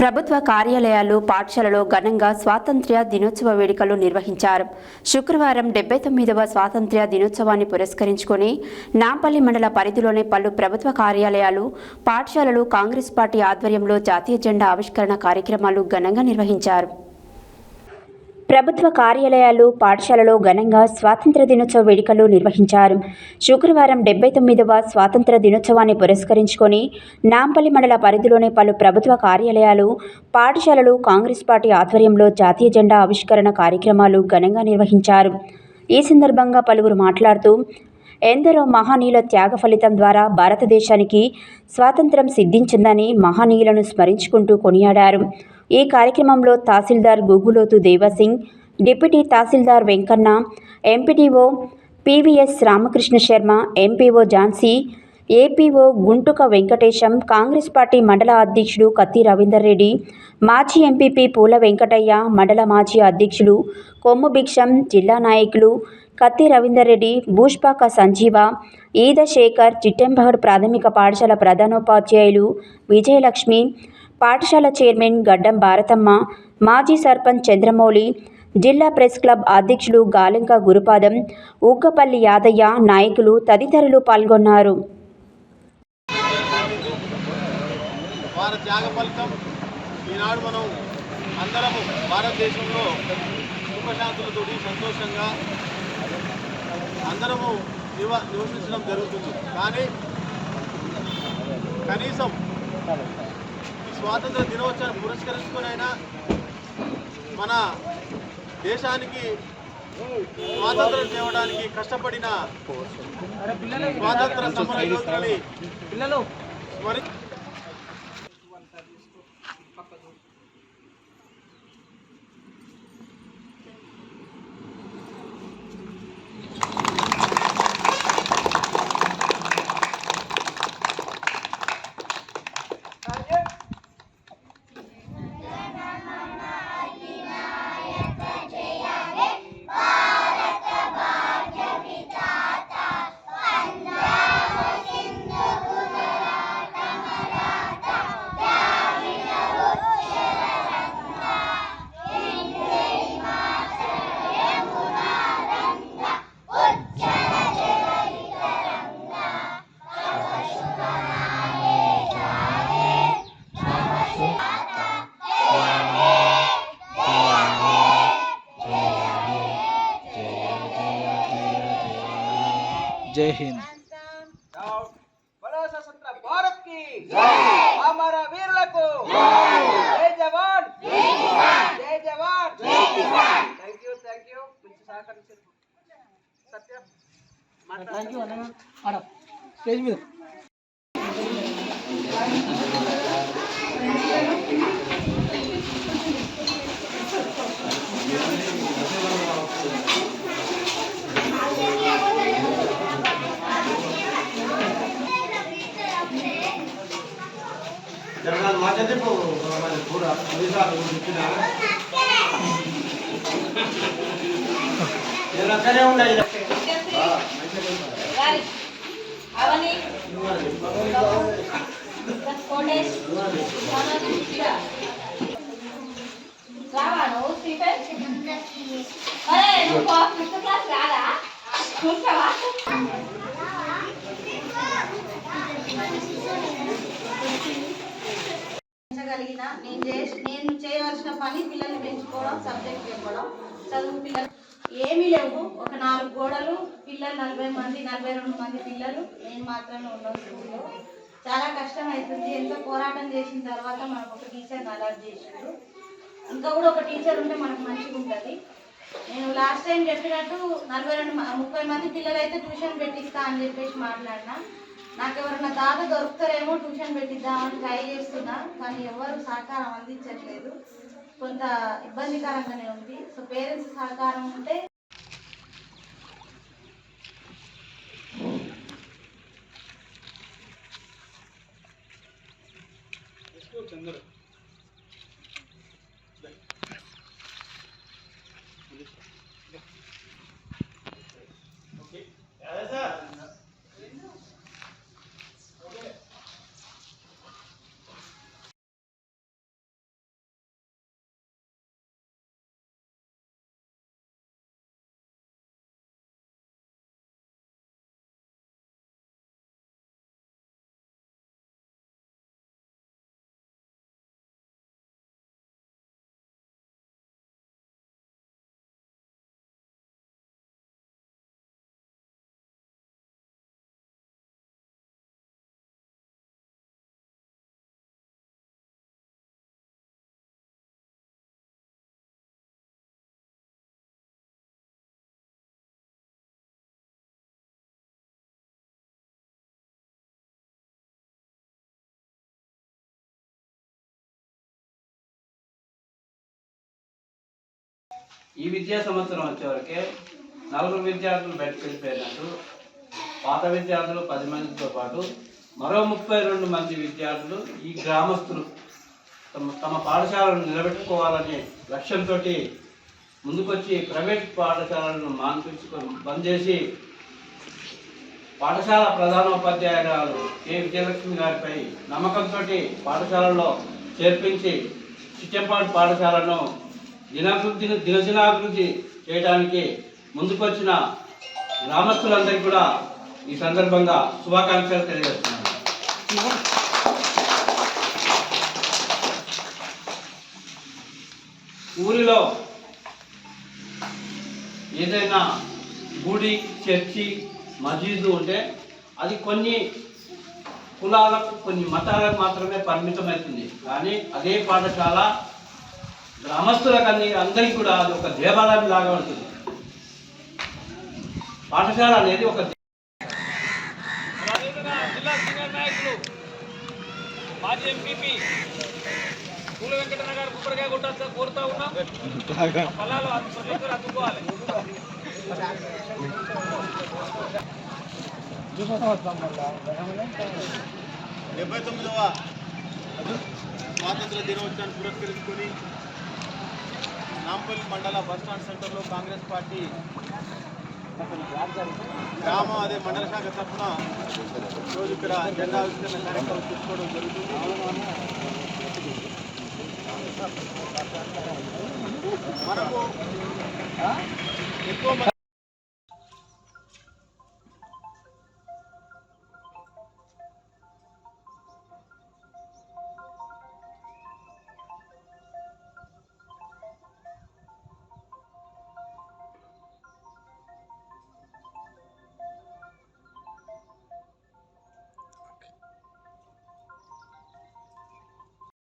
ప్రభుత్వ కార్యాలయాలు పాఠశాలలో ఘనంగా స్వాతంత్ర్య దినోత్సవ వేడుకలు నిర్వహించారు. శుక్రవారం డెబ్బై తొమ్మిదవ స్వాతంత్ర్య దినోత్సవాన్ని పురస్కరించుకొని నాంపల్లి మండల పరిధిలోని పలు ప్రభుత్వ కార్యాలయాలు పాఠశాలలు కాంగ్రెస్ పార్టీ ఆధ్వర్యంలో జాతీయ జెండా ఆవిష్కరణ కార్యక్రమాలు ఘనంగా నిర్వహించారు. ప్రభుత్వ కార్యాలయాలు పాఠశాలలో ఘనంగా స్వాతంత్ర దినోత్సవ వేడుకలు నిర్వహించారు. శుక్రవారం డెబ్బై తొమ్మిదవ స్వాతంత్ర దినోత్సవాన్ని పురస్కరించుకొని నాంపల్లి మండల పరిధిలోని పలు ప్రభుత్వ కార్యాలయాలు పాఠశాలలు కాంగ్రెస్ పార్టీ ఆధ్వర్యంలో జాతీయ జెండా ఆవిష్కరణ కార్యక్రమాలు ఘనంగా నిర్వహించారు. ఈ సందర్భంగా పలువురు మాట్లాడుతూ ఎందరో మహనీయుల త్యాగ ఫలితం ద్వారా భారతదేశానికి స్వాతంత్రం సిద్ధించిందని మహనీయులను స్మరించుకుంటూ కొనియాడారు. ఈ కార్యక్రమంలో tahsildar Guggulothu Devsingh deputy tahsildar Venkanna MPTO PVS Ramakrishna Sharma MPO Jhansi APO Guntuka Venkatesham Congress party మండల అధ్యక్షుడు కత్తి రవీందర్ రెడ్డి మాజీ ఎంపీపీ పూల వెంకటయ్య మండల మాజీ అధ్యక్షులు కొమ్ము భిక్షం జిల్లా నాయకులు కత్తి రవీందర్ రెడ్డి భూష్పాక సంజీవ ఈద శేఖర్ చిట్టెంబగడ్ ప్రాథమిక పాఠశాల ప్రధానోపాధ్యాయులు విజయలక్ష్మి పాఠశాల చైర్మన్ గడ్డం భారతమ్మ మాజీ సర్పంచ్ చంద్రమౌళి జిల్లా ప్రెస్ క్లబ్ అధ్యక్షులు గాలింక గురుపాదం ఉగ్గపల్లి యాదయ్య నాయకులు తదితరులు పాల్గొన్నారు. వారి త్యాగ ఫలితం ఈనాడు మనం అందరము భారతదేశంలో సుఖశాంతులతోటి సంతోషంగా అందరము నివ నివసించడం జరుగుతుంది. కానీ కనీసం ఈ స్వాతంత్ర దినోత్సవాన్ని పురస్కరించుకునైనా మన దేశానికి స్వాతంత్రం తేవడానికి కష్టపడిన స్వాతంత్ర సమర యోధులని స్మరి జై హింద్. భారత్కి. అమర వీరులకు. జై. జవాన్. జై జవాన్. Thank you thank you. మంచి సహకరించారు సత్య. థ్యాంక్ యూ అన్న స్టేజ్ మీద. అవని కోటేష్ రావా నువ్వు స్టీఫెన్ అరే నువ్వు ఫిఫ్త్ క్లాస్ రాదా చూసావా పెంచగలిగిన నేను చేసి నేను చేయవలసిన పని పిల్లల్ని పెంచుకోవడం సబ్జెక్ట్ చెప్పడం చదువు పిల్లలు ఏమీ లేవు. ఒక నాలుగు గోడలు పిల్లలు నలభై మంది నలభై రెండు మంది పిల్లలు నేను మాత్రమే ఉన్నాం స్కూల్లో. చాలా కష్టం అవుతుంది ఎంతో పోరాటం చేసిన తర్వాత మనకు ఒక టీచర్ని అలర్ట్ చేసారు ఇంకా కూడా ఒక టీచర్ ఉంటే మనకు మంచిగా ఉంటుంది. నేను లాస్ట్ టైం చెప్పినట్టు నలభై రెండు ముప్పై మంది పిల్లలు అయితే ట్యూషన్ పెట్టిస్తా అని చెప్పేసి మాట్లాడినా. నాకు ఎవరైనా దాత దొరుకుతారేమో ట్యూషన్ పెట్టిద్దామని ట్రై చేస్తున్నా కానీ ఎవరు సహకారం అందించట్లేదు. కొంత ఇబ్బందికరంగానే ఉంది. సో పేరెంట్స్ సహకారం ఉంటే చంద్ర ఈ విద్యా సంవత్సరం వచ్చేవరకే నలుగురు విద్యార్థులు బయటకు వెళ్ళిపోయినట్టు పాత విద్యార్థులు పది మందితో పాటు మరో ముప్పై రెండు మంది విద్యార్థులు ఈ గ్రామస్తులు తమ తమ పాఠశాలను నిలబెట్టుకోవాలనే లక్ష్యంతో ముందుకొచ్చి ప్రైవేట్ పాఠశాలను మాన్పించుకొని బంద్ చేసి పాఠశాల ప్రధానోపాధ్యాయురాలు కె. విజయలక్ష్మి గారిపై నమ్మకంతో పాఠశాలలో చేర్పించి చిట్టంపాడు పాఠశాలను దినాభివృద్ధిని దినదినాభివృద్ధి చేయడానికి ముందుకొచ్చిన గ్రామస్తులందరికీ కూడా ఈ సందర్భంగా శుభాకాంక్షలు తెలియజేస్తున్నాను. ఊరిలో ఏదైనా గుడి చర్చి మసీదు ఉంటే అది కొన్ని కులాలకు కొన్ని మతాలకు మాత్రమే పరిమితమవుతుంది. కానీ అదే పాఠశాల గ్రామస్తులకు అన్ని అందరికీ కూడా అది ఒక దేవాలయం లాగా ఉంటుంది. పాఠశాల అనేది ఒక జిల్లా సీనియర్ నాయకులు మాజీ ఎంపీపీ పూల వెంకటరమణ గారు కొబ్బరికాయ కొట్టాల్సిన కోరుతా ఉన్నాం. ఫలాలు ప్రతి ఒక్కరు అందుకోవాలి డెబ్బై తొమ్మిదవ స్వాతంత్ర దినోత్సవాన్ని పురస్కరించుకొని నాంపల్లి మండల బస్ స్టాండ్ సెంటర్లో కాంగ్రెస్ పార్టీ గ్రామ అదే మండల శాఖ తరఫున రోజు ఇక్కడ జెండా ఆవిష్కరణ కార్యక్రమం తీసుకోవడం జరుగుతుంది. మనకు ఎక్కువ